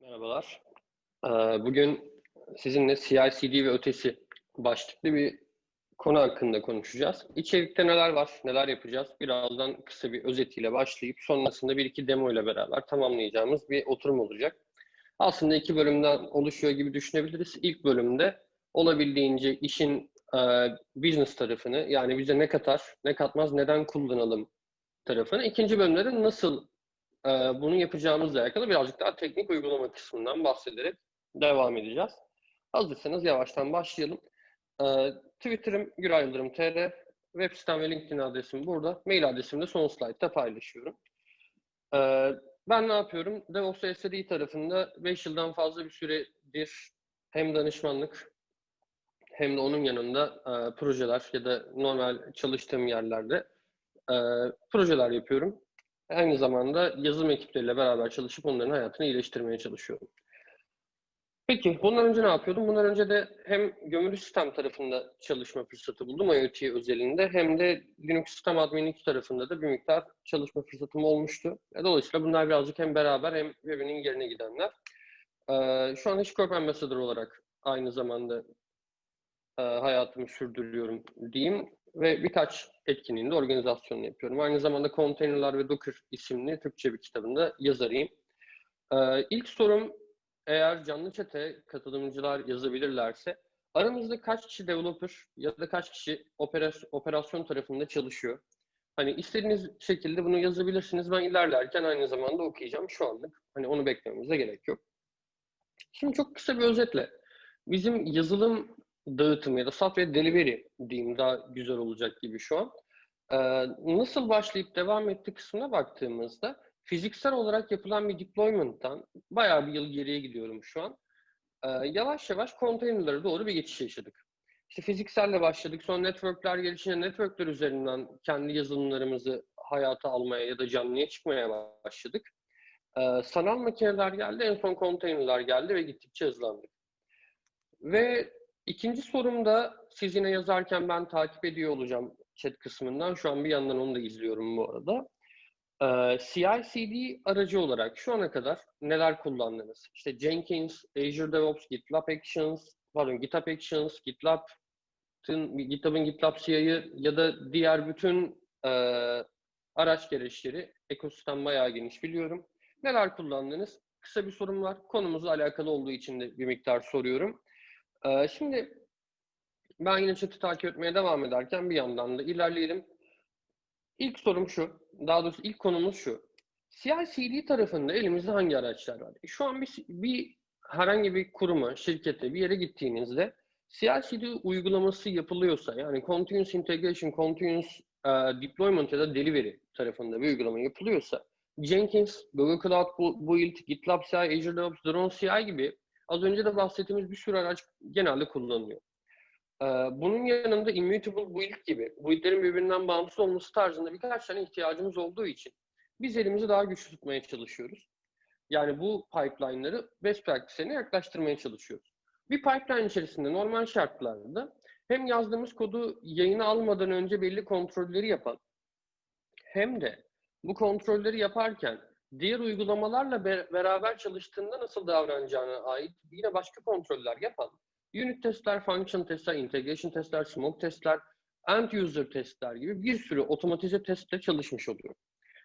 Merhabalar. Ee, Bugün sizinle CI/CD ve ötesi başlıklı bir konu hakkında konuşacağız. İçerikte neler var, neler yapacağız? Birazdan kısa bir özetiyle başlayıp sonrasında bir iki demo ile beraber tamamlayacağımız bir oturum olacak. Aslında iki bölümden oluşuyor gibi düşünebiliriz. İlk bölümde olabildiğince işin e, business tarafını yani bize ne katar, ne katmaz, neden kullanalım tarafını. İkinci bölümde de nasıl e, bunu yapacağımızla alakalı birazcık daha teknik uygulama kısmından bahsederek devam edeceğiz. Hazırsanız yavaştan başlayalım. E, Twitter'ım Güray Yıldırım TR, web sitem ve LinkedIn adresim burada. Mail adresimi de son slaytta paylaşıyorum. E, ben ne yapıyorum? DevOps SRE tarafında 5 yıldan fazla bir süredir hem danışmanlık hem de onun yanında e, projeler ya da normal çalıştığım yerlerde e, projeler yapıyorum. Aynı zamanda yazılım ekipleriyle beraber çalışıp onların hayatını iyileştirmeye çalışıyorum. Peki bundan önce ne yapıyordum? Bundan önce de hem gömülü sistem tarafında çalışma fırsatı buldum IoT özelinde hem de Linux sistem adminlik tarafında da bir miktar çalışma fırsatım olmuştu. E, Dolayısıyla bunlar birazcık hem beraber hem birbirinin yerine gidenler. Ee, şu an HashiCorp Ambassador olarak aynı zamanda e, hayatımı sürdürüyorum diyeyim ve birkaç etkinliğinde organizasyonunu yapıyorum. Aynı zamanda Containerlar ve Docker isimli Türkçe bir kitabında yazarıyım. Ee, ilk sorum eğer canlı çete katılımcılar yazabilirlerse aramızda kaç kişi developer ya da kaç kişi operasyon tarafında çalışıyor? Hani istediğiniz şekilde bunu yazabilirsiniz. Ben ilerlerken aynı zamanda okuyacağım şu anlık. Hani onu beklememize gerek yok. Şimdi çok kısa bir özetle. Bizim yazılım dağıtım ya da software delivery diyeyim daha güzel olacak gibi şu an. Ee, nasıl başlayıp devam etti kısmına baktığımızda fiziksel olarak yapılan bir deployment'tan bayağı bir yıl geriye gidiyorum şu an. Ee, yavaş yavaş konteynerlara doğru bir geçiş yaşadık. İşte fizikselle başladık. Sonra networkler gelişince networkler üzerinden kendi yazılımlarımızı hayata almaya ya da canlıya çıkmaya başladık. Ee, sanal makineler geldi, en son konteynerler geldi ve gittikçe hızlandık. Ve ikinci sorumda siz yine yazarken ben takip ediyor olacağım chat kısmından. Şu an bir yandan onu da izliyorum bu arada. Ee, CI/CD aracı olarak şu ana kadar neler kullandınız? İşte Jenkins, Azure DevOps, GitLab Actions, pardon GitHub Actions, GitLab'ın GitHub'ın GitLab CI'yi ya da diğer bütün e, araç gereçleri ekosistem bayağı geniş biliyorum. Neler kullandınız? Kısa bir sorum var. Konumuzla alakalı olduğu için de bir miktar soruyorum. Ee, şimdi ben yine chat'i takip etmeye devam ederken bir yandan da ilerleyelim. İlk sorum şu, daha doğrusu ilk konumuz şu. CI/CD tarafında elimizde hangi araçlar var? Şu an bir, bir herhangi bir kuruma, şirkete, bir yere gittiğinizde CI/CD uygulaması yapılıyorsa, yani Continuous Integration, Continuous uh, Deployment ya da Delivery tarafında bir uygulama yapılıyorsa, Jenkins, Google Cloud Build, GitLab CI, Azure DevOps, Drone CI gibi az önce de bahsettiğimiz bir sürü araç genelde kullanılıyor. Ee, bunun yanında immutable build gibi buildlerin birbirinden bağımsız olması tarzında birkaç tane ihtiyacımız olduğu için biz elimizi daha güçlü tutmaya çalışıyoruz. Yani bu pipeline'ları best practice'lerine yaklaştırmaya çalışıyoruz. Bir pipeline içerisinde normal şartlarda hem yazdığımız kodu yayına almadan önce belli kontrolleri yapan hem de bu kontrolleri yaparken diğer uygulamalarla beraber çalıştığında nasıl davranacağına ait yine başka kontroller yapan unit testler, function testler, integration testler, smoke testler, end user testler gibi bir sürü otomatize testle çalışmış oluyor.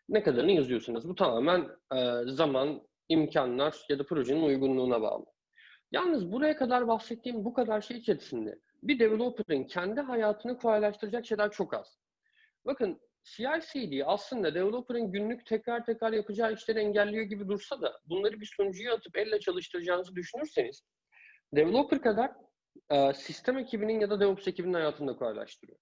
Ne kadarını yazıyorsunuz? Bu tamamen e, zaman, imkanlar ya da projenin uygunluğuna bağlı. Yalnız buraya kadar bahsettiğim bu kadar şey içerisinde bir developer'ın kendi hayatını kolaylaştıracak şeyler çok az. Bakın CI/CD aslında developer'ın günlük tekrar tekrar yapacağı işleri engelliyor gibi dursa da bunları bir sunucuya atıp elle çalıştıracağınızı düşünürseniz developer kadar e, sistem ekibinin ya da DevOps ekibinin hayatını da kolaylaştırıyor.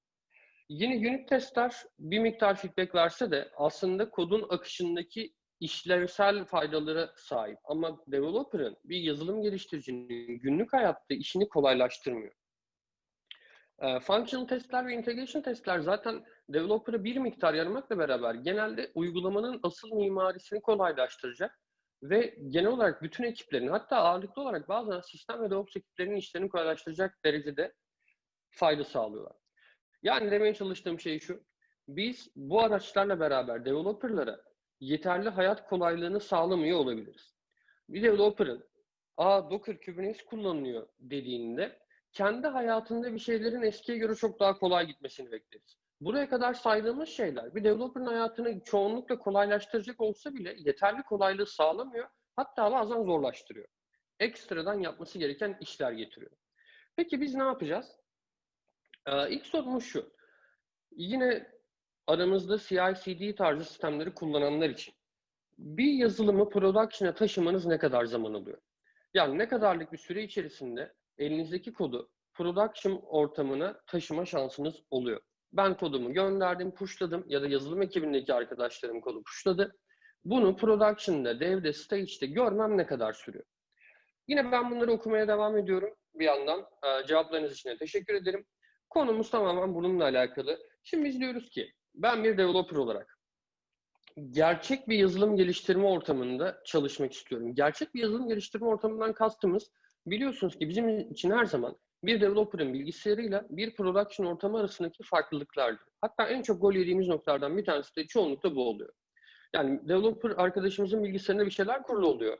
Yine unit testler bir miktar feedback verse de aslında kodun akışındaki işlevsel faydalara sahip. Ama developer'ın bir yazılım geliştiricinin günlük hayatta işini kolaylaştırmıyor. E, functional testler ve integration testler zaten developer'ı bir miktar yaramakla beraber genelde uygulamanın asıl mimarisini kolaylaştıracak ve genel olarak bütün ekiplerin hatta ağırlıklı olarak bazen sistem ve DevOps ekiplerinin işlerini kolaylaştıracak derecede fayda sağlıyorlar. Yani demeye çalıştığım şey şu. Biz bu araçlarla beraber developerlara yeterli hayat kolaylığını sağlamıyor olabiliriz. bir developer'ın aa Docker Kubernetes kullanılıyor dediğinde kendi hayatında bir şeylerin eskiye göre çok daha kolay gitmesini bekleriz. Buraya kadar saydığımız şeyler bir developer'ın hayatını çoğunlukla kolaylaştıracak olsa bile yeterli kolaylığı sağlamıyor. Hatta bazen zorlaştırıyor. Ekstradan yapması gereken işler getiriyor. Peki biz ne yapacağız? Ee, ilk sorumuz şu. Yine aramızda CI/CD tarzı sistemleri kullananlar için bir yazılımı production'a taşımanız ne kadar zaman alıyor? Yani ne kadarlık bir süre içerisinde elinizdeki kodu production ortamına taşıma şansınız oluyor. Ben kodumu gönderdim, pushladım ya da yazılım ekibindeki arkadaşlarım kodu pushladı. Bunu production'da, devde, stage'de görmem ne kadar sürüyor? Yine ben bunları okumaya devam ediyorum bir yandan. Ee, cevaplarınız için teşekkür ederim. Konumuz tamamen bununla alakalı. Şimdi biz diyoruz ki ben bir developer olarak gerçek bir yazılım geliştirme ortamında çalışmak istiyorum. Gerçek bir yazılım geliştirme ortamından kastımız biliyorsunuz ki bizim için her zaman bir developer'ın bilgisayarıyla bir production ortamı arasındaki farklılıklardır. Hatta en çok gol yediğimiz noktalardan bir tanesi de çoğunlukla bu oluyor. Yani developer arkadaşımızın bilgisayarında bir şeyler kurulu oluyor.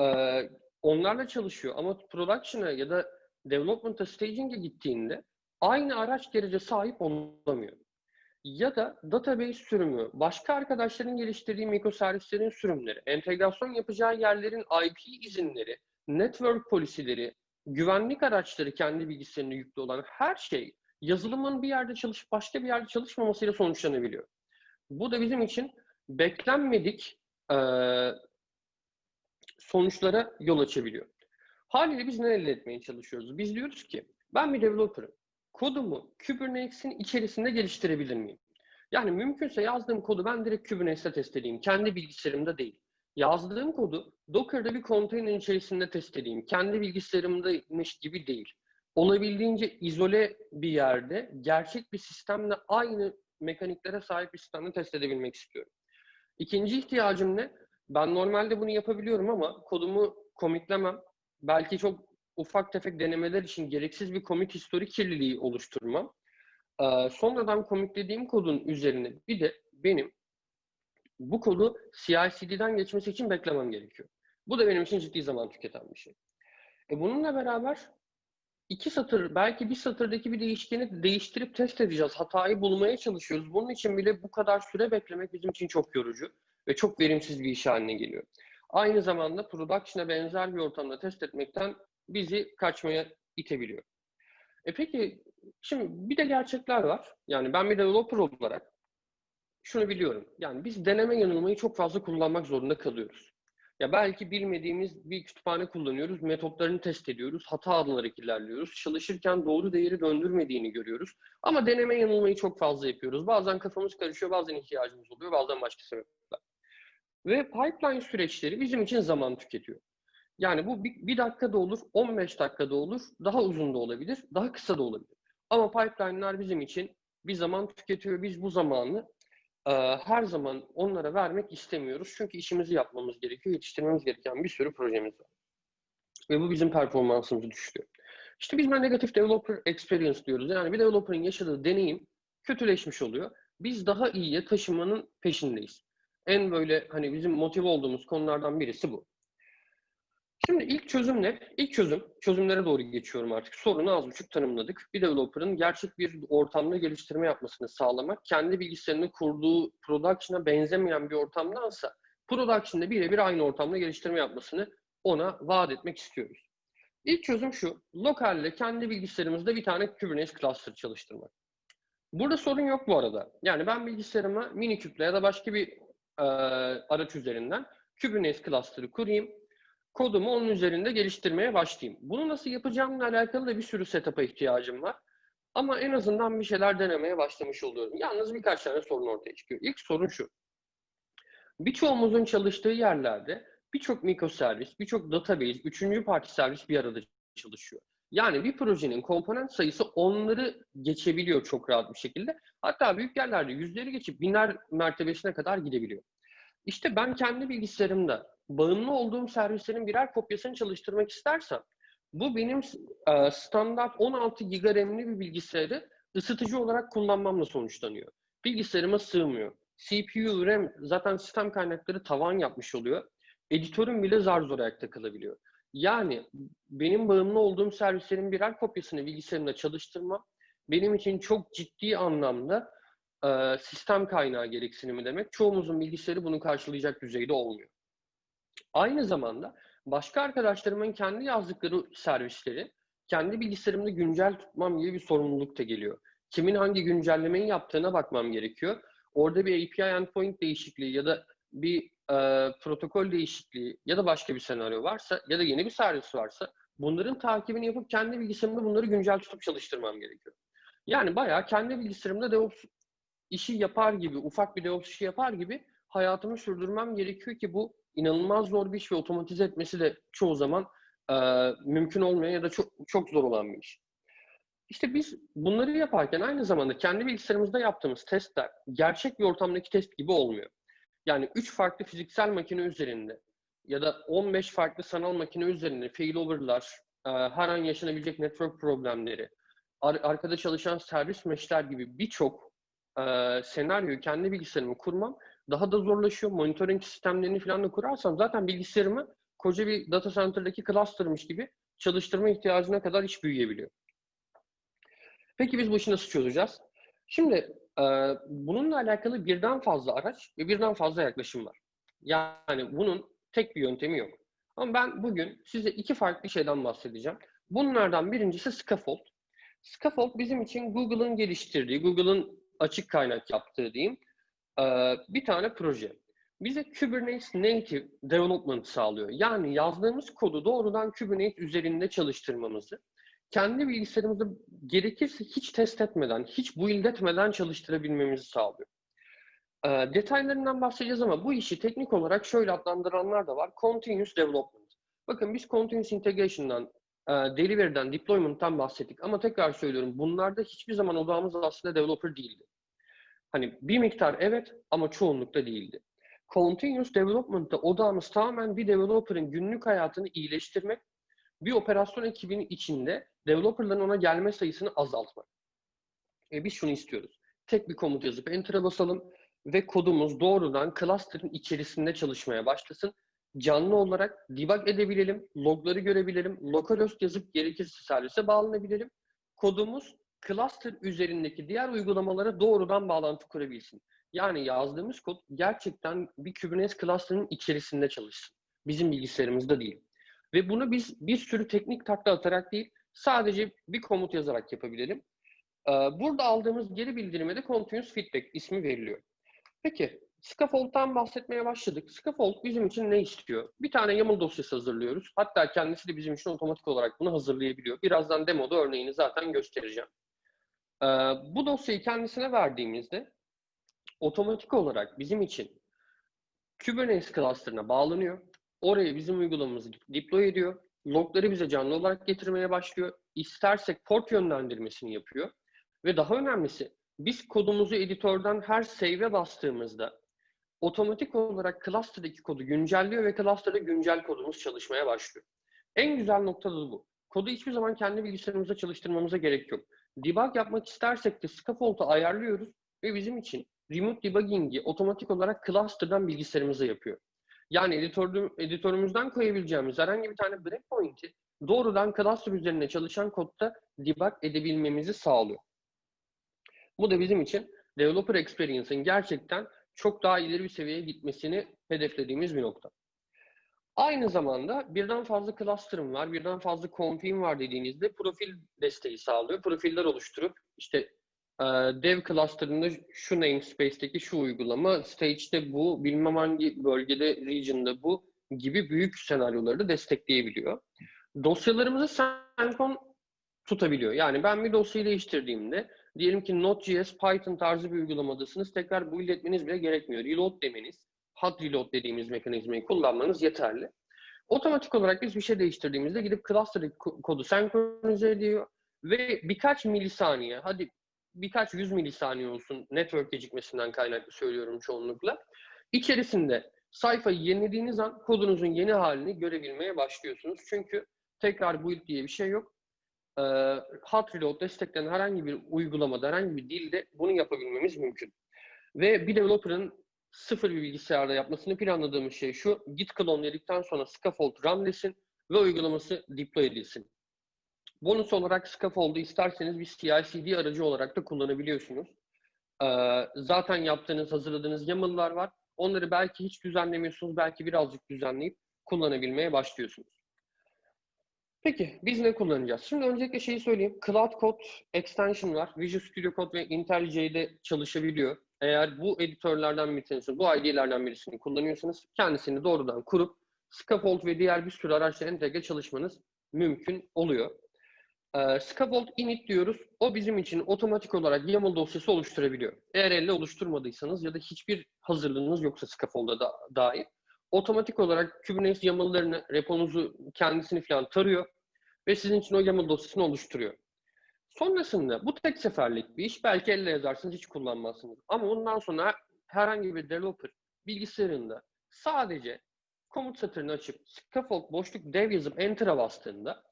Ee, onlarla çalışıyor ama production'a ya da development'a, staging'e gittiğinde aynı araç gerece sahip olamıyor. Ya da database sürümü, başka arkadaşların geliştirdiği mikroservislerin sürümleri, entegrasyon yapacağı yerlerin IP izinleri, network polisileri, güvenlik araçları kendi bilgisayarında yüklü olan her şey yazılımın bir yerde çalışıp başka bir yerde çalışmamasıyla sonuçlanabiliyor. Bu da bizim için beklenmedik e, sonuçlara yol açabiliyor. Haliyle biz ne elde etmeye çalışıyoruz? Biz diyoruz ki ben bir developer'ım. Kodumu Kubernetes'in içerisinde geliştirebilir miyim? Yani mümkünse yazdığım kodu ben direkt Kubernetes'te test edeyim. Kendi bilgisayarımda değil. Yazdığım kodu Docker'da bir konteyner içerisinde test edeyim. Kendi bilgisayarımdaymış gibi değil. Olabildiğince izole bir yerde gerçek bir sistemle aynı mekaniklere sahip bir sistemle test edebilmek istiyorum. İkinci ihtiyacım ne? Ben normalde bunu yapabiliyorum ama kodumu commitlemem. Belki çok ufak tefek denemeler için gereksiz bir commit histori kirliliği oluşturmam. Ee, sonradan commitlediğim kodun üzerine bir de benim bu kodu CI/CD'den geçmesi için beklemem gerekiyor. Bu da benim için ciddi zaman tüketen bir şey. E bununla beraber iki satır, belki bir satırdaki bir değişkeni değiştirip test edeceğiz. Hatayı bulmaya çalışıyoruz. Bunun için bile bu kadar süre beklemek bizim için çok yorucu ve çok verimsiz bir iş haline geliyor. Aynı zamanda production'a benzer bir ortamda test etmekten bizi kaçmaya itebiliyor. E peki şimdi bir de gerçekler var. Yani ben bir developer olarak şunu biliyorum. Yani biz deneme yanılmayı çok fazla kullanmak zorunda kalıyoruz. Ya belki bilmediğimiz bir kütüphane kullanıyoruz, metotlarını test ediyoruz, hata alınarak ilerliyoruz. Çalışırken doğru değeri döndürmediğini görüyoruz. Ama deneme yanılmayı çok fazla yapıyoruz. Bazen kafamız karışıyor, bazen ihtiyacımız oluyor, bazen başka sebepler. Ve pipeline süreçleri bizim için zaman tüketiyor. Yani bu bir, bir dakikada olur, 15 dakikada olur, daha uzun da olabilir, daha kısa da olabilir. Ama pipeline'lar bizim için bir zaman tüketiyor. Biz bu zamanı e, her zaman onlara vermek istemiyoruz. Çünkü işimizi yapmamız gerekiyor, yetiştirmemiz gereken bir sürü projemiz var. Ve bu bizim performansımızı düşürüyor. İşte biz buna negatif developer experience diyoruz. Yani bir developer'ın yaşadığı deneyim kötüleşmiş oluyor. Biz daha iyiye taşımanın peşindeyiz. En böyle hani bizim motive olduğumuz konulardan birisi bu. Şimdi ilk çözüm ne? İlk çözüm, çözümlere doğru geçiyorum artık. Sorunu az buçuk tanımladık. Bir developer'ın gerçek bir ortamda geliştirme yapmasını sağlamak, kendi bilgisayarını kurduğu production'a benzemeyen bir ortamdansa production'da birebir aynı ortamda geliştirme yapmasını ona vaat etmek istiyoruz. İlk çözüm şu, lokalle kendi bilgisayarımızda bir tane Kubernetes cluster çalıştırmak. Burada sorun yok bu arada. Yani ben bilgisayarıma Miniküple ya da başka bir e, araç üzerinden Kubernetes cluster'ı kurayım kodumu onun üzerinde geliştirmeye başlayayım. Bunu nasıl yapacağımla alakalı da bir sürü setup'a ihtiyacım var. Ama en azından bir şeyler denemeye başlamış oluyorum. Yalnız birkaç tane sorun ortaya çıkıyor. İlk sorun şu. Birçoğumuzun çalıştığı yerlerde birçok mikroservis, birçok database, üçüncü parti servis bir arada çalışıyor. Yani bir projenin komponent sayısı onları geçebiliyor çok rahat bir şekilde. Hatta büyük yerlerde yüzleri geçip binler mertebesine kadar gidebiliyor. İşte ben kendi bilgisayarımda bağımlı olduğum servislerin birer kopyasını çalıştırmak istersem bu benim e, standart 16 GB RAM'li bir bilgisayarı ısıtıcı olarak kullanmamla sonuçlanıyor. Bilgisayarıma sığmıyor. CPU, RAM zaten sistem kaynakları tavan yapmış oluyor. editörün bile zar zor ayakta kalabiliyor. Yani benim bağımlı olduğum servislerin birer kopyasını bilgisayarımda çalıştırma benim için çok ciddi anlamda e, sistem kaynağı gereksinimi demek. Çoğumuzun bilgisayarı bunu karşılayacak düzeyde olmuyor. Aynı zamanda başka arkadaşlarımın kendi yazdıkları servisleri kendi bilgisayarımda güncel tutmam gibi bir sorumluluk da geliyor. Kimin hangi güncellemeyi yaptığına bakmam gerekiyor. Orada bir API endpoint değişikliği ya da bir e, protokol değişikliği ya da başka bir senaryo varsa ya da yeni bir servis varsa bunların takibini yapıp kendi bilgisayarımda bunları güncel tutup çalıştırmam gerekiyor. Yani bayağı kendi bilgisayarımda DevOps işi yapar gibi, ufak bir DevOps işi yapar gibi hayatımı sürdürmem gerekiyor ki bu inanılmaz zor bir iş ve otomatize etmesi de çoğu zaman e, mümkün olmayan ya da çok, çok zor olan bir iş. İşte biz bunları yaparken aynı zamanda kendi bilgisayarımızda yaptığımız testler gerçek bir ortamdaki test gibi olmuyor. Yani 3 farklı fiziksel makine üzerinde ya da 15 farklı sanal makine üzerinde failover'lar, e, her an yaşanabilecek network problemleri, ar- arkada çalışan servis meşler gibi birçok e, senaryoyu kendi bilgisayarımı kurmam daha da zorlaşıyor. Monitoring sistemlerini falan da kurarsam zaten bilgisayarımı koca bir data center'daki cluster'mış gibi çalıştırma ihtiyacına kadar iş büyüyebiliyor. Peki biz bu işi nasıl çözeceğiz? Şimdi e, bununla alakalı birden fazla araç ve birden fazla yaklaşım var. Yani bunun tek bir yöntemi yok. Ama ben bugün size iki farklı şeyden bahsedeceğim. Bunlardan birincisi Scaffold. Scaffold bizim için Google'ın geliştirdiği, Google'ın açık kaynak yaptığı diyeyim bir tane proje. Bize Kubernetes Native Development sağlıyor. Yani yazdığımız kodu doğrudan Kubernetes üzerinde çalıştırmamızı, kendi bilgisayarımızda gerekirse hiç test etmeden, hiç build etmeden çalıştırabilmemizi sağlıyor. Detaylarından bahsedeceğiz ama bu işi teknik olarak şöyle adlandıranlar da var. Continuous Development. Bakın biz Continuous Integration'dan, Delivery'den, Deployment'tan bahsettik. Ama tekrar söylüyorum bunlarda hiçbir zaman odağımız aslında developer değildi. Hani bir miktar evet ama çoğunlukta değildi. Continuous Development'ta odağımız tamamen bir developer'ın günlük hayatını iyileştirmek, bir operasyon ekibinin içinde developer'ların ona gelme sayısını azaltmak. E biz şunu istiyoruz. Tek bir komut yazıp enter'a basalım ve kodumuz doğrudan cluster'ın içerisinde çalışmaya başlasın. Canlı olarak debug edebilelim, logları görebilelim, localhost yazıp gerekirse servise bağlanabilelim. Kodumuz cluster üzerindeki diğer uygulamalara doğrudan bağlantı kurabilsin. Yani yazdığımız kod gerçekten bir Kubernetes cluster'ın içerisinde çalışsın. Bizim bilgisayarımızda değil. Ve bunu biz bir sürü teknik takla atarak değil, sadece bir komut yazarak yapabilelim. Ee, burada aldığımız geri bildirime de Continuous Feedback ismi veriliyor. Peki, Scaffold'dan bahsetmeye başladık. Scaffold bizim için ne istiyor? Bir tane YAML dosyası hazırlıyoruz. Hatta kendisi de bizim için otomatik olarak bunu hazırlayabiliyor. Birazdan demoda örneğini zaten göstereceğim. Ee, bu dosyayı kendisine verdiğimizde otomatik olarak bizim için Kubernetes cluster'ına bağlanıyor. Oraya bizim uygulamamızı deploy ediyor. Logları bize canlı olarak getirmeye başlıyor. İstersek port yönlendirmesini yapıyor. Ve daha önemlisi biz kodumuzu editörden her save'e bastığımızda otomatik olarak cluster'daki kodu güncelliyor ve cluster'da güncel kodumuz çalışmaya başlıyor. En güzel nokta bu. Kodu hiçbir zaman kendi bilgisayarımızda çalıştırmamıza gerek yok. Debug yapmak istersek de scaffold'u ayarlıyoruz ve bizim için remote debugging'i otomatik olarak cluster'dan bilgisayarımıza yapıyor. Yani editör, editörümüzden koyabileceğimiz herhangi bir tane breakpoint'i doğrudan cluster üzerinde çalışan kodda debug edebilmemizi sağlıyor. Bu da bizim için developer experience'ın gerçekten çok daha ileri bir seviyeye gitmesini hedeflediğimiz bir nokta. Aynı zamanda birden fazla cluster'ım var, birden fazla config'im var dediğinizde profil desteği sağlıyor. Profiller oluşturup işte e, dev cluster'ında şu namespace'teki şu uygulama, stage'de bu, bilmem hangi bölgede, region'da bu gibi büyük senaryoları da destekleyebiliyor. Dosyalarımızı senkron tutabiliyor. Yani ben bir dosyayı değiştirdiğimde diyelim ki Node.js, Python tarzı bir uygulamadasınız. Tekrar build etmeniz bile gerekmiyor. Reload demeniz, hot reload dediğimiz mekanizmayı kullanmanız yeterli. Otomatik olarak biz bir şey değiştirdiğimizde gidip cluster kodu senkronize ediyor ve birkaç milisaniye, hadi birkaç yüz milisaniye olsun network gecikmesinden kaynaklı söylüyorum çoğunlukla. İçerisinde sayfayı yenilediğiniz an kodunuzun yeni halini görebilmeye başlıyorsunuz. Çünkü tekrar build diye bir şey yok. Ee, hot reload desteklenen herhangi bir uygulamada, herhangi bir dilde bunu yapabilmemiz mümkün. Ve bir developer'ın sıfır bir bilgisayarda yapmasını planladığımız şey şu. Git clone dedikten sonra scaffold run desin ve uygulaması deploy edilsin. Bonus olarak scaffold'u isterseniz bir CI/CD aracı olarak da kullanabiliyorsunuz. Ee, zaten yaptığınız, hazırladığınız YAML'lar var. Onları belki hiç düzenlemiyorsunuz, belki birazcık düzenleyip kullanabilmeye başlıyorsunuz. Peki biz ne kullanacağız? Şimdi öncelikle şeyi söyleyeyim. Cloud Code extension var. Visual Studio Code ve IntelliJ'de çalışabiliyor. Eğer bu editörlerden bir tanesi, bu ID'lerden birisini kullanıyorsanız kendisini doğrudan kurup Scaffold ve diğer bir sürü araçla entegre çalışmanız mümkün oluyor. Ee, Scaffold init diyoruz. O bizim için otomatik olarak YAML dosyası oluşturabiliyor. Eğer elle oluşturmadıysanız ya da hiçbir hazırlığınız yoksa Scaffold'a da dair otomatik olarak Kubernetes YAML'larını, reponuzu kendisini falan tarıyor ve sizin için o YAML dosyasını oluşturuyor. Sonrasında bu tek seferlik bir iş. Belki elle yazarsınız hiç kullanmazsınız. Ama ondan sonra herhangi bir developer bilgisayarında sadece komut satırını açıp scaffold boşluk dev yazıp enter'a bastığında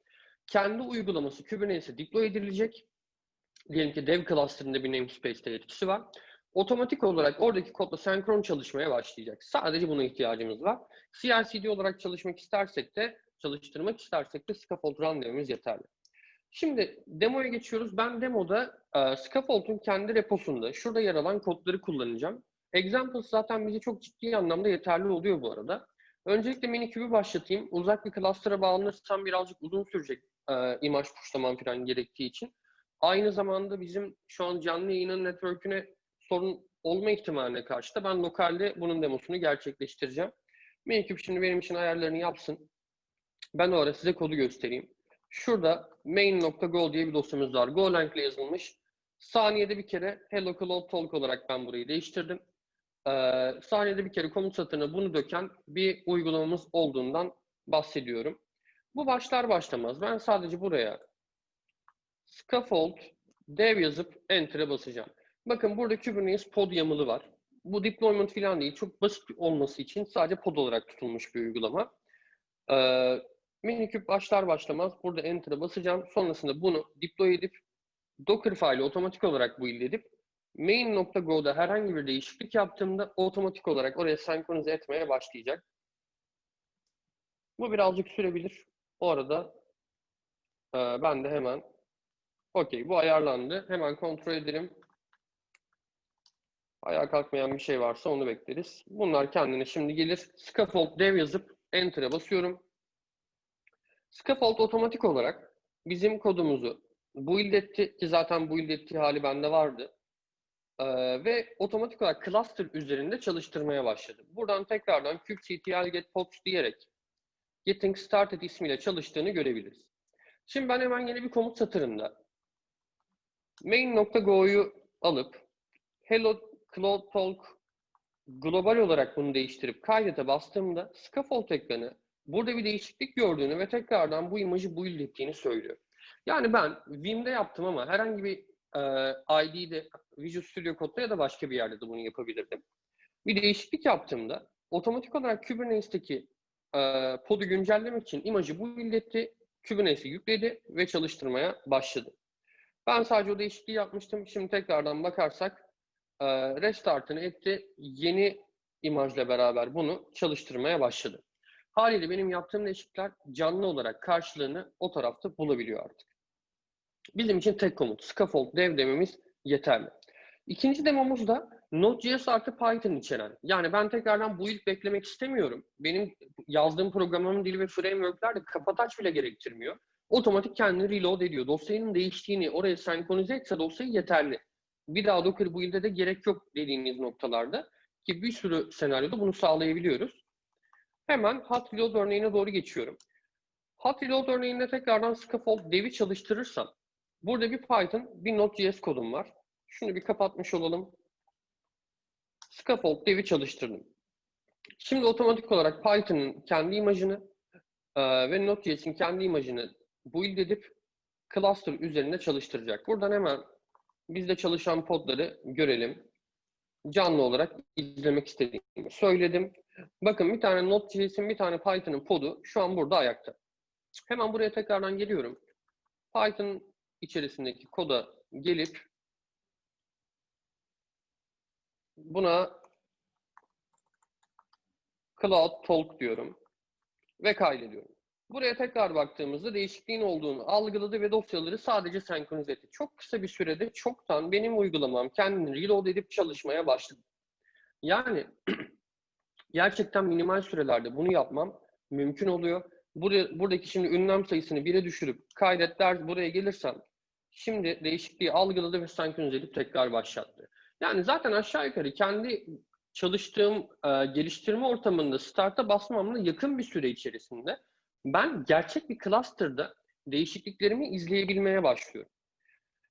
kendi uygulaması Kubernetes'e deploy edilecek. Diyelim ki dev cluster'ında bir namespace'te etkisi var. Otomatik olarak oradaki kodla senkron çalışmaya başlayacak. Sadece buna ihtiyacımız var. CI/CD olarak çalışmak istersek de, çalıştırmak istersek de scaffold run dememiz yeterli. Şimdi demoya geçiyoruz. Ben demoda e, Scaffold'un kendi reposunda şurada yer alan kodları kullanacağım. Examples zaten bize çok ciddi anlamda yeterli oluyor bu arada. Öncelikle minikübü başlatayım. Uzak bir cluster'a bağlanırsam birazcık uzun sürecek e, imaj puşlamam falan gerektiği için. Aynı zamanda bizim şu an canlı yayının network'üne sorun olma ihtimaline karşı da ben lokalde bunun demosunu gerçekleştireceğim. Miniküp şimdi benim için ayarlarını yapsın. Ben o ara size kodu göstereyim. Şurada main.go diye bir dosyamız var. Golang ile yazılmış. Saniyede bir kere hello cloud talk olarak ben burayı değiştirdim. Ee, saniyede bir kere komut satırına bunu döken bir uygulamamız olduğundan bahsediyorum. Bu başlar başlamaz. Ben sadece buraya scaffold dev yazıp enter'e basacağım. Bakın burada Kubernetes pod yamılı var. Bu deployment falan değil. Çok basit olması için sadece pod olarak tutulmuş bir uygulama. Ee, Miniküp başlar başlamaz burada Enter'a basacağım. Sonrasında bunu deploy edip Docker faili otomatik olarak build edip main.go'da herhangi bir değişiklik yaptığımda otomatik olarak oraya senkronize etmeye başlayacak. Bu birazcık sürebilir. O arada e, ben de hemen okey bu ayarlandı. Hemen kontrol edelim. Ayağa kalkmayan bir şey varsa onu bekleriz. Bunlar kendine şimdi gelir. Scaffold dev yazıp Enter'a basıyorum. Scaffold otomatik olarak bizim kodumuzu build etti ki zaten build ettiği hali bende vardı. Ee, ve otomatik olarak cluster üzerinde çalıştırmaya başladı. Buradan tekrardan kubectl get pods diyerek getting started ismiyle çalıştığını görebiliriz. Şimdi ben hemen yeni bir komut satırında main.go'yu alıp hello cloud talk global olarak bunu değiştirip kaydete bastığımda scaffold ekranı burada bir değişiklik gördüğünü ve tekrardan bu imajı build ettiğini söylüyor. Yani ben Vim'de yaptım ama herhangi bir e, ID'de Visual Studio Code'da ya da başka bir yerde de bunu yapabilirdim. Bir değişiklik yaptığımda otomatik olarak Kubernetes'teki e, podu güncellemek için imajı build etti, Kubernetes'i yükledi ve çalıştırmaya başladı. Ben sadece o değişikliği yapmıştım. Şimdi tekrardan bakarsak e, restartını etti. Yeni imajla beraber bunu çalıştırmaya başladı. Haliyle benim yaptığım değişiklikler canlı olarak karşılığını o tarafta bulabiliyor artık. Bizim için tek komut scaffold dev dememiz yeterli. İkinci demomuz da Node.js artı Python içeren. Yani ben tekrardan bu ilk beklemek istemiyorum. Benim yazdığım programlama dili ve frameworkler de kapataç bile gerektirmiyor. Otomatik kendini reload ediyor. Dosyanın değiştiğini oraya senkronize etse dosyayı yeterli. Bir daha Docker build'e de gerek yok dediğiniz noktalarda ki bir sürü senaryoda bunu sağlayabiliyoruz. Hemen hot reload örneğine doğru geçiyorum. Hot reload örneğinde tekrardan scaffold dev'i çalıştırırsam burada bir Python, bir Node.js kodum var. Şunu bir kapatmış olalım. Scaffold dev'i çalıştırdım. Şimdi otomatik olarak Python'ın kendi imajını e, ve Node.js'in kendi imajını build edip cluster üzerinde çalıştıracak. Buradan hemen bizde çalışan podları görelim. Canlı olarak izlemek istediğimi söyledim. Bakın bir tane Node.js'in bir tane Python'ın podu şu an burada ayakta. Hemen buraya tekrardan geliyorum. Python içerisindeki koda gelip buna Cloud Talk diyorum ve kaydediyorum. Buraya tekrar baktığımızda değişikliğin olduğunu algıladı ve dosyaları sadece senkronize etti. Çok kısa bir sürede çoktan benim uygulamam kendini reload edip çalışmaya başladı. Yani gerçekten minimal sürelerde bunu yapmam mümkün oluyor. Buraya, buradaki şimdi ünlem sayısını bire düşürüp kaydet der buraya gelirsem şimdi değişikliği algıladı ve senkronize edip tekrar başlattı. Yani zaten aşağı yukarı kendi çalıştığım e, geliştirme ortamında start'a basmamla yakın bir süre içerisinde ben gerçek bir cluster'da değişikliklerimi izleyebilmeye başlıyorum.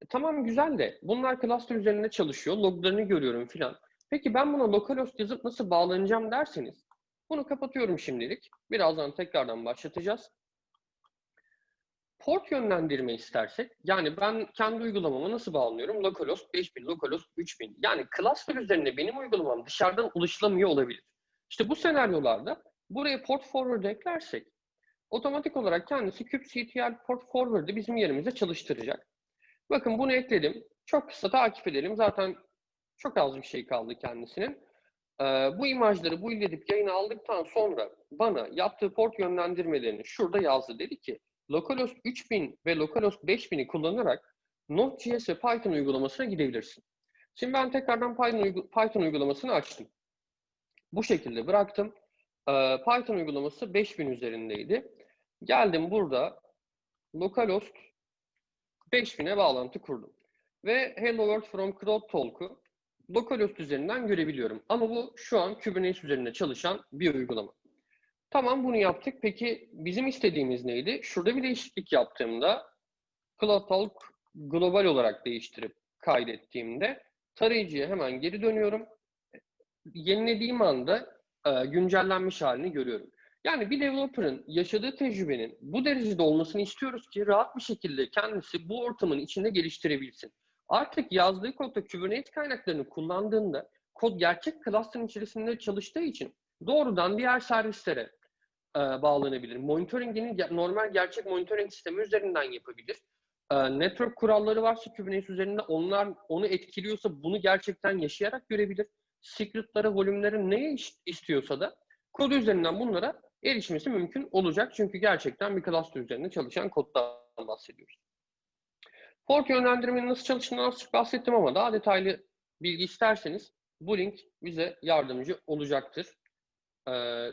E, tamam güzel de bunlar cluster üzerinde çalışıyor, loglarını görüyorum filan. Peki ben buna localhost yazıp nasıl bağlanacağım derseniz bunu kapatıyorum şimdilik. Birazdan tekrardan başlatacağız. Port yönlendirme istersek, yani ben kendi uygulamama nasıl bağlanıyorum? Localhost 5000, Localhost 3000. Yani cluster üzerinde benim uygulamam dışarıdan ulaşılamıyor olabilir. İşte bu senaryolarda buraya port forward eklersek, otomatik olarak kendisi kubectl port forward'ı bizim yerimize çalıştıracak. Bakın bunu ekledim. Çok kısa takip edelim. Zaten çok az bir şey kaldı kendisinin. Ee, bu imajları bu edip yayına aldıktan sonra bana yaptığı port yönlendirmelerini şurada yazdı. Dedi ki localhost 3000 ve localhost 5000'i kullanarak Node.js ve Python uygulamasına gidebilirsin. Şimdi ben tekrardan Python, Python uygulamasını açtım. Bu şekilde bıraktım. Ee, Python uygulaması 5000 üzerindeydi. Geldim burada localhost 5000'e bağlantı kurdum. Ve Hello World from Cloud Talk'u localhost üzerinden görebiliyorum. Ama bu şu an Kubernetes üzerinde çalışan bir uygulama. Tamam bunu yaptık. Peki bizim istediğimiz neydi? Şurada bir değişiklik yaptığımda Cloud Talk global olarak değiştirip kaydettiğimde tarayıcıya hemen geri dönüyorum. Yenilediğim anda e, güncellenmiş halini görüyorum. Yani bir developer'ın yaşadığı tecrübenin bu derecede olmasını istiyoruz ki rahat bir şekilde kendisi bu ortamın içinde geliştirebilsin. Artık yazdığı kodda Kubernetes kaynaklarını kullandığında kod gerçek cluster'ın içerisinde çalıştığı için doğrudan diğer servislere e, bağlanabilir. Monitoring'ini normal gerçek monitoring sistemi üzerinden yapabilir. E, network kuralları varsa Kubernetes üzerinde onlar onu etkiliyorsa bunu gerçekten yaşayarak görebilir. Secret'lara, volümlere ne istiyorsa da kodu üzerinden bunlara erişmesi mümkün olacak. Çünkü gerçekten bir cluster üzerinde çalışan koddan bahsediyoruz. Port yönlendirmenin nasıl çalıştığını çok bahsettim ama daha detaylı bilgi isterseniz bu link bize yardımcı olacaktır. Ee,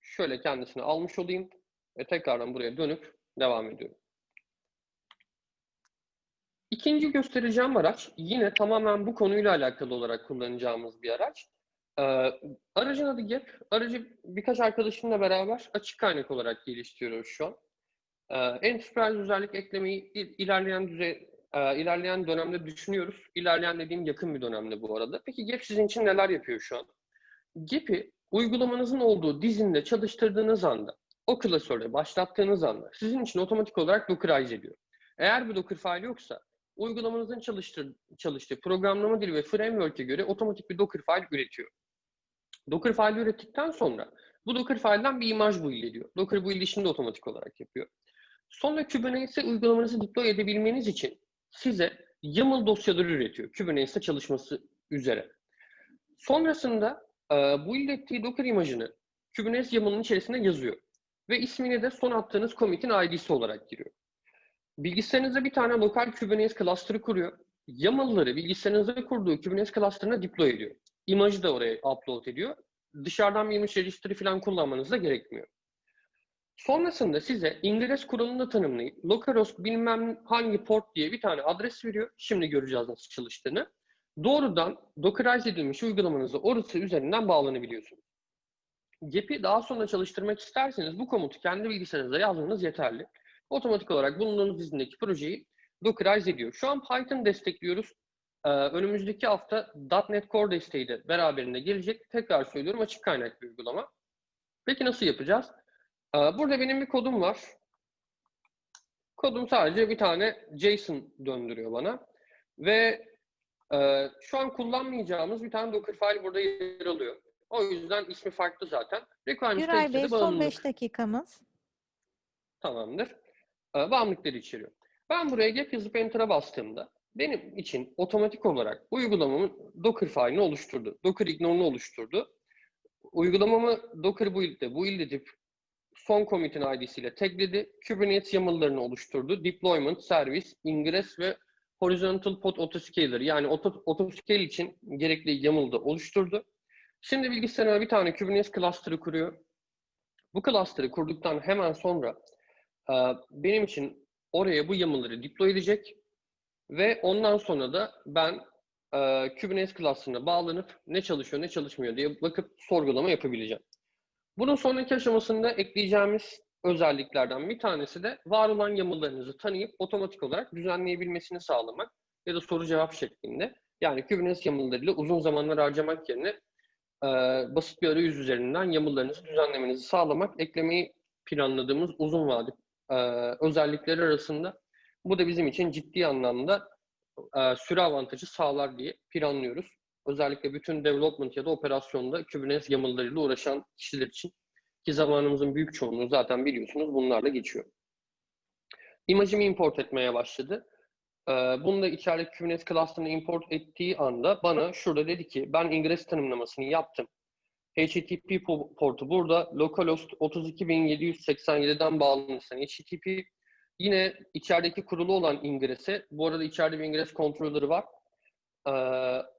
şöyle kendisini almış olayım ve tekrardan buraya dönüp devam ediyorum. İkinci göstereceğim araç yine tamamen bu konuyla alakalı olarak kullanacağımız bir araç. Ee, aracın adı Gap. Aracı birkaç arkadaşımla beraber açık kaynak olarak geliştiriyoruz şu an. Ee, Enterprise özellik eklemeyi ilerleyen düzey e, ilerleyen dönemde düşünüyoruz. İlerleyen dediğim yakın bir dönemde bu arada. Peki Gap sizin için neler yapıyor şu an? Gap'i uygulamanızın olduğu dizinde çalıştırdığınız anda, o klasörle başlattığınız anda sizin için otomatik olarak Dockerize ediyor. Eğer bir Docker faili yoksa uygulamanızın çalıştır, çalıştığı programlama dili ve framework'e göre otomatik bir Docker file üretiyor. Docker file ürettikten sonra bu Docker file'den bir imaj build ediyor. Docker build işini de otomatik olarak yapıyor. Sonra Kubernetes'e uygulamanızı deploy edebilmeniz için size YAML dosyaları üretiyor. Kubernetes'te çalışması üzere. Sonrasında e, bu ettiği Docker imajını Kubernetes YAML'ın içerisine yazıyor. Ve ismini de son attığınız commit'in ID'si olarak giriyor. Bilgisayarınıza bir tane lokal Kubernetes cluster'ı kuruyor. YAML'ları bilgisayarınıza kurduğu Kubernetes cluster'ına deploy ediyor. İmajı da oraya upload ediyor. Dışarıdan bir image registry falan kullanmanız da gerekmiyor. Sonrasında size ingres kuralını tanımlayıp localhost bilmem hangi port diye bir tane adres veriyor. Şimdi göreceğiz nasıl çalıştığını. Doğrudan Dockerize edilmiş uygulamanızı orası üzerinden bağlanabiliyorsunuz. Gap'i daha sonra çalıştırmak isterseniz bu komutu kendi bilgisayarınıza yazmanız yeterli. Otomatik olarak bulunduğunuz dizindeki projeyi Dockerize ediyor. Şu an Python destekliyoruz. Ee, önümüzdeki hafta .NET Core desteği de beraberinde gelecek. Tekrar söylüyorum açık kaynak bir uygulama. Peki nasıl yapacağız? Ee, burada benim bir kodum var. Kodum sadece bir tane JSON döndürüyor bana. Ve e, şu an kullanmayacağımız bir tane Docker file burada yer alıyor. O yüzden ismi farklı zaten. Güray Bey son 5 dakikamız. Tamamdır. E, bağımlılıkları içeriyor. Ben buraya gap yazıp enter'a bastığımda benim için otomatik olarak uygulamamın Docker file'ini oluşturdu. Docker ignore'unu oluşturdu. Uygulamamı Docker build'de build edip son commit'in ID'siyle tagledi. Kubernetes YAML'larını oluşturdu. Deployment, servis, ingress ve horizontal pod autoscaler yani auto, autoscale için gerekli YAML'da oluşturdu. Şimdi bilgisayarına bir tane Kubernetes cluster'ı kuruyor. Bu cluster'ı kurduktan hemen sonra e, benim için oraya bu YAML'ları deploy edecek ve ondan sonra da ben e, Kubernetes cluster'ına bağlanıp ne çalışıyor ne çalışmıyor diye bakıp sorgulama yapabileceğim. Bunun sonraki aşamasında ekleyeceğimiz özelliklerden bir tanesi de var olan YAML'larınızı tanıyıp otomatik olarak düzenleyebilmesini sağlamak ya da soru cevap şeklinde. Yani Kubernetes YAML'larıyla uzun zamanlar harcamak yerine e, basit bir arayüz üzerinden YAML'larınızı düzenlemenizi sağlamak, eklemeyi planladığımız uzun vadeli e, özellikleri arasında. Bu da bizim için ciddi anlamda e, süre avantajı sağlar diye planlıyoruz. Özellikle bütün development ya da operasyonda Kubernetes YAML'larıyla uğraşan kişiler için ki zamanımızın büyük çoğunluğu zaten biliyorsunuz bunlarla geçiyor. İmajımı import etmeye başladı. Ee, bunu da içerideki Kubernetes cluster'ını import ettiği anda bana şurada dedi ki ben ingress tanımlamasını yaptım. HTTP portu burada. Localhost 32787'den bağlanırsan HTTP yine içerideki kurulu olan ingress'e bu arada içeride bir ingress controller'ı var. Ee,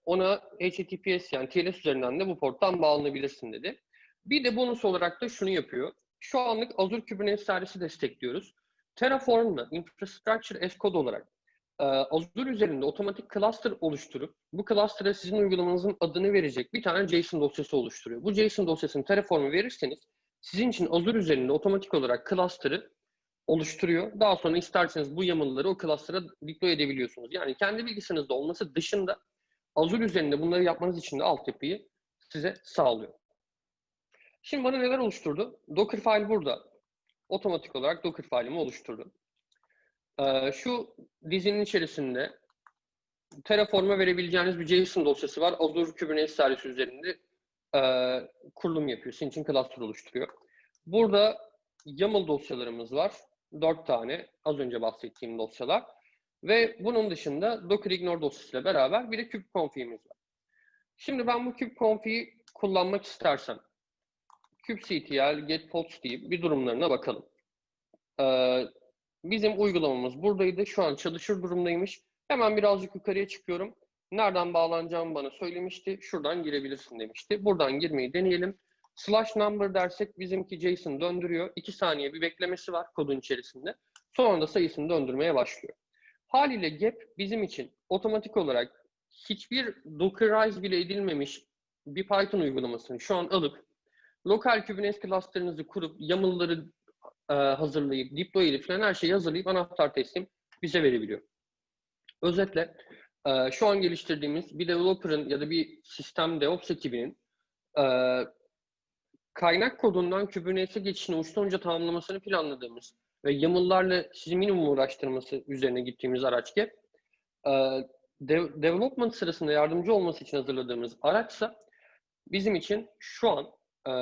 ona HTTPS yani TLS üzerinden de bu porttan bağlanabilirsin dedi. Bir de bonus olarak da şunu yapıyor. Şu anlık Azure Kubernetes servisi destekliyoruz. Terraform'la Infrastructure as Code olarak e, Azure üzerinde otomatik cluster oluşturup bu cluster'a sizin uygulamanızın adını verecek bir tane JSON dosyası oluşturuyor. Bu JSON dosyasını Terraform'a verirseniz sizin için Azure üzerinde otomatik olarak cluster'ı oluşturuyor. Daha sonra isterseniz bu YAML'ları o cluster'a deploy edebiliyorsunuz. Yani kendi bilgisayarınızda olması dışında Azure üzerinde bunları yapmanız için de altyapıyı size sağlıyor. Şimdi bana neler oluşturdu? Docker file burada. Otomatik olarak Docker file'imi oluşturdum. Ee, şu dizinin içerisinde Terraform'a verebileceğiniz bir JSON dosyası var. Azure Kubernetes servisi üzerinde e, kurulum yapıyor. Sizin için cluster oluşturuyor. Burada YAML dosyalarımız var. Dört tane az önce bahsettiğim dosyalar. Ve bunun dışında Docker Ignore dosyasıyla beraber bir de kubect'imiz var. Şimdi ben bu kubect'i kullanmak istersem kubectl get pods deyip bir durumlarına bakalım. Ee, bizim uygulamamız buradaydı. Şu an çalışır durumdaymış. Hemen birazcık yukarıya çıkıyorum. Nereden bağlanacağımı bana söylemişti. Şuradan girebilirsin demişti. Buradan girmeyi deneyelim. Slash number dersek bizimki JSON döndürüyor. 2 saniye bir beklemesi var kodun içerisinde. Sonra da sayısını döndürmeye başlıyor. Haliyle gap bizim için otomatik olarak hiçbir dockerize bile edilmemiş bir Python uygulamasını şu an alıp lokal Kubernetes cluster'ınızı kurup YAML'ları e, hazırlayıp, deploy edip falan her şeyi hazırlayıp anahtar teslim bize verebiliyor. Özetle e, şu an geliştirdiğimiz bir developer'ın ya da bir sistem DevOps ekibinin e, kaynak kodundan Kubernetes'e geçişini uçtan uca tamamlamasını planladığımız ve YAML'larla sizi minimum uğraştırması üzerine gittiğimiz araç Gap, e, dev, development sırasında yardımcı olması için hazırladığımız araçsa bizim için şu an e,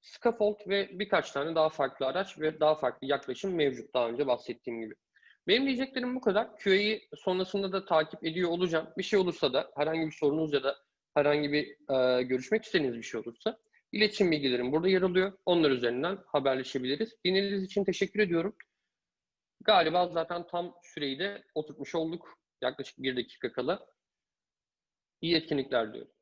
Scaffold ve birkaç tane daha farklı araç ve daha farklı yaklaşım mevcut daha önce bahsettiğim gibi. Benim diyeceklerim bu kadar. QA'yı sonrasında da takip ediyor olacağım. Bir şey olursa da herhangi bir sorunuz ya da herhangi bir e, görüşmek istediğiniz bir şey olursa iletişim bilgilerim burada yer alıyor. Onlar üzerinden haberleşebiliriz. Dinlediğiniz için teşekkür ediyorum. Galiba zaten tam süreyi de oturtmuş olduk. Yaklaşık bir dakika kala. İyi etkinlikler diyorum.